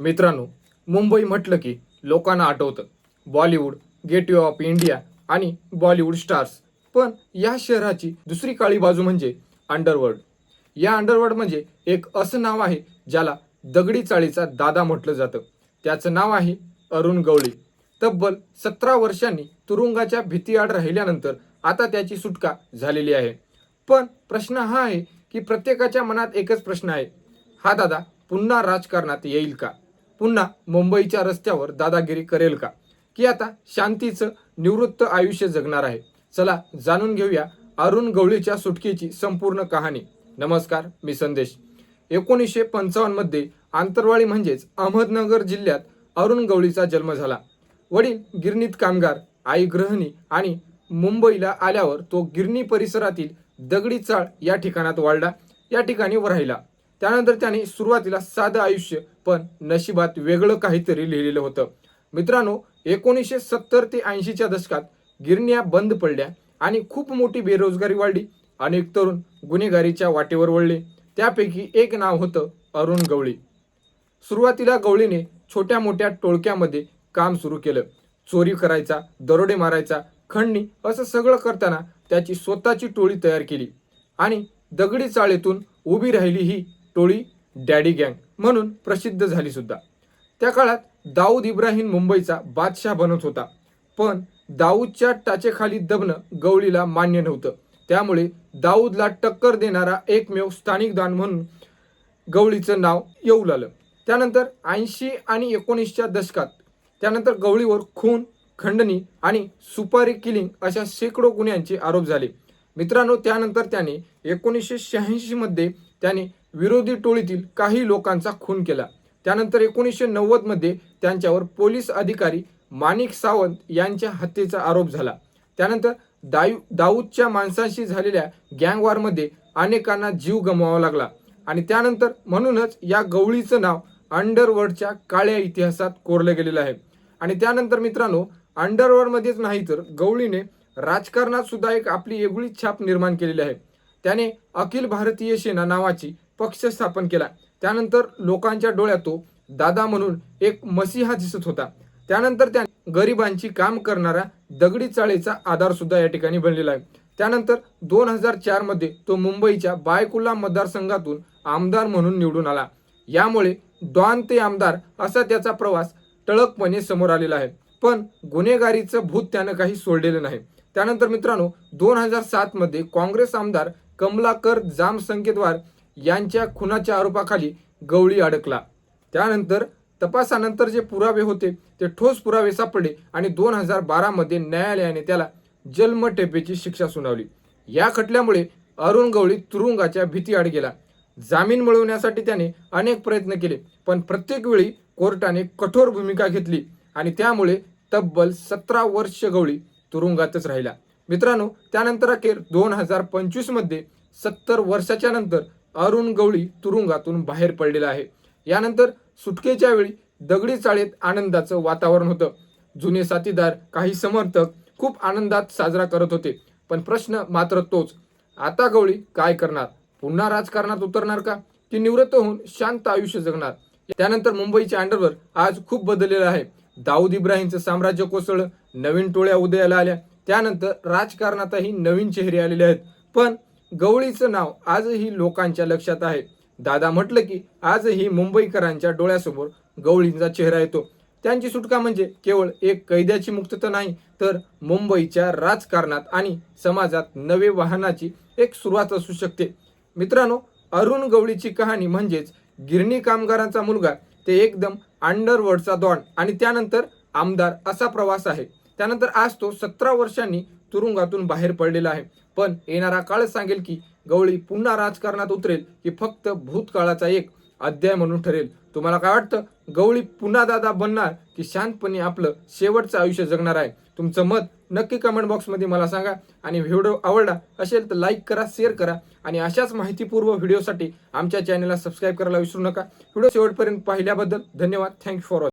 मित्रांनो मुंबई म्हटलं की लोकांना आठवतं. बॉलिवूड गेटवे ऑफ इंडिया आणि बॉलिवूड स्टार्स. पण या शहराची दुसरी काळी बाजू म्हणजे अंडरवर्ल्ड. या अंडरवर्ल्ड म्हणजे एक असं नाव आहे ज्याला दगडी चाळीचा दादा म्हटलं जातं. त्याचं नाव आहे अरुण गवळी. तब्बल सतरा वर्षांनी तुरुंगाच्या भीतीआड राहिल्यानंतर आता त्याची सुटका झालेली आहे. पण प्रश्न हा आहे की प्रत्येकाच्या मनात एकच प्रश्न आहे. हा दादा पुन्हा राजकारणात येईल का? पुन्हा मुंबईच्या रस्त्यावर दादागिरी करेल का? की आता शांतीचं निवृत्त आयुष्य जगणार आहे? चला जाणून घेऊया अरुण गवळीच्या सुटकेची संपूर्ण कहाणी. नमस्कार मी संदेश. एकोणीसशे पंचावन्नमध्ये आंतरवाळी म्हणजेच अहमदनगर जिल्ह्यात अरुण गवळीचा जन्म झाला. वडील गिरणीत कामगार आई गृहिणी आणि मुंबईला आल्यावर तो गिरणी परिसरातील दगडी चाळ या ठिकाणात वाढला. या ठिकाणी व राहिला. त्यानंतर त्याने सुरुवातीला साधं आयुष्य पण नशिबात वेगळं काहीतरी लिहिलेलं होतं. मित्रांनो एकोणीसशे सत्तर ते ऐंशीच्या दशकात गिरण्या बंद पडल्या आणि खूप मोठी बेरोजगारी वाढली. अनेक तरुण गुन्हेगारीच्या वाटेवर वळले. त्यापैकी एक नाव होतं अरुण गवळी. सुरुवातीला गवळीने छोट्या मोठ्या टोळक्यामध्ये काम सुरू केलं. चोरी करायचा दरोडे मारायचा खंडणी असं सगळं करताना त्याची स्वतःची टोळी तयार केली. आणि दगडी चाळीतून उभी राहिली ही टोळी डॅडी गँग म्हणून प्रसिद्ध झाली सुद्धा. त्या काळात दाऊद इब्राहिम मुंबईचा बादशाह बनत होता. पण दाऊदच्या टाचेखाली दबणं गवळीला मान्य नव्हतं. त्यामुळे दाऊदला टक्कर देणारा एकमेव स्थानिक दान म्हणून गवळीचं नाव येऊ लागलं. त्यानंतर ऐंशी आणि एकोणीसच्या दशकात त्यानंतर गवळीवर खून खंडणी आणि सुपारी किलिंग अशा शेकडो गुन्ह्यांचे आरोप झाले. मित्रांनो त्यानंतर त्याने एकोणीसशे शहाऐंशीमध्ये त्याने विरोधी टोळीतील काही लोकांचा खून केला. त्यानंतर एकोणीसशे नव्वदमध्ये त्यांच्यावर पोलीस अधिकारी माणिक सावंत यांच्या हत्येचा आरोप झाला. त्यानंतर दायू दाऊदच्या माणसांशी झालेल्या गँगवारमध्ये अनेकांना जीव गमवावा लागला. आणि त्यानंतर म्हणूनच या गवळीचं नाव अंडरवर्ल्डच्या काळ्या इतिहासात कोरलं गेलेलं आहे. आणि त्यानंतर मित्रांनो अंडरवर्ल्डमध्येच नाही तर गवळीने राजकारणात सुद्धा एक आपली वेगळी छाप निर्माण केलेली आहे. त्याने अखिल भारतीय सेना नावाची पक्ष स्थापन केला. त्यानंतर लोकांच्या डोळ्यात तो दादा म्हणून एक मसीहा दिसत होता. त्यानंतर त्या गरिबांची काम करणारा दगडी चाळीचा आधार सुद्धा या ठिकाणी बनलेला आहे. त्यानंतर दोन हजार चारमध्ये तो मुंबईच्या बायकुल्ला मतदारसंघातून आमदार म्हणून निवडून आला. यामुळे डॉन ते आमदार असा त्याचा प्रवास टळकपणे समोर आलेला आहे. पण गुन्हेगारीचं भूत त्यानं काही सोडलेलं नाही. त्यानंतर मित्रांनो दोन हजार सात मध्ये काँग्रेस आमदार कमलाकर जाम संकेतवार यांच्या खुनाच्या आरोपाखाली गवळी अडकला. त्यानंतर तपासानंतर जे पुरावे होते ते ठोस पुरावे सापडले आणि दोन हजार बारामध्ये न्यायालयाने त्याला जन्मठेपेची शिक्षा सुनावली. या खटल्यामुळे अरुण गवळी तुरुंगाच्या भीती आड गेला. जामीन मिळवण्यासाठी त्याने अनेक प्रयत्न केले पण प्रत्येक वेळी कोर्टाने कठोर भूमिका घेतली आणि त्यामुळे तब्बल सतरा वर्ष गवळी तुरुंगातच राहिला. मित्रांनो त्यानंतर अखेर दोन हजार पंचवीसमध्ये सत्तर वर्षाच्या नंतर अरुण गवळी तुरुंगातून बाहेर पडलेला आहे. यानंतर सुटकेच्या वेळी दगडी चाळीत आनंदाचं वातावरण होतं. जुने साथीदार काही समर्थक खूप आनंदात साजरा करत होते पण प्रश्न मात्र तोच आता गवळी काय करणार? पुन्हा राजकारणात उतरणार का? की निवृत्त होऊन शांत आयुष्य जगणार. त्यानंतर मुंबईचे अंडरवर आज खूप बदललेलं आहे. दाऊद इब्राहिमचं साम्राज्य कोसळलं नवीन टोळ्या उदयाला आल्या. त्यानंतर राजकारणातही नवीन चेहरे आलेले आहेत. पण गवळीचं नाव आजही लोकांच्या लक्षात आहे. दादा म्हटलं की आजही मुंबईकरांच्या डोळ्यासमोर गवळींचा चेहरा येतो. त्यांची सुटका म्हणजे केवळ एक कैद्याची मुक्तता नाही तर मुंबईच्या राजकारणात आणि समाजात नवे वाहनाची एक सुरुवात असू शकते. मित्रांनो अरुण गवळीची कहाणी म्हणजेच गिरणी कामगारांचा मुलगा ते एकदम अंडरवर्डचा डॉन आणि त्यानंतर आमदार असा प्रवास आहे. त्यानंतर आज तो सतरा वर्षांनी तुरुंगातून बाहेर पडलेला आहे. पण येणारा काळ सांगेल की गवळी पुन्हा राजकारणात उतरेल की फक्त भूतकाळाचा एक अध्याय म्हणून ठरेल. तुम्हाला काय वाटतं? गवळी पुन्हा दादा बनणार की शांतपणे आपलं शेवटचं आयुष्य जगणार आहे? तुमचं मत नक्की कमेंट बॉक्समध्ये मला सांगा. आणि व्हिडिओ आवडला असेल तर लाईक करा शेअर करा. आणि अशाच माहितीपूर्व व्हिडिओसाठी आमच्या चॅनलला सबस्क्राईब करायला विसरू नका. व्हिडिओ शेवटपर्यंत पाहिल्याबद्दल धन्यवाद. Thank you for watching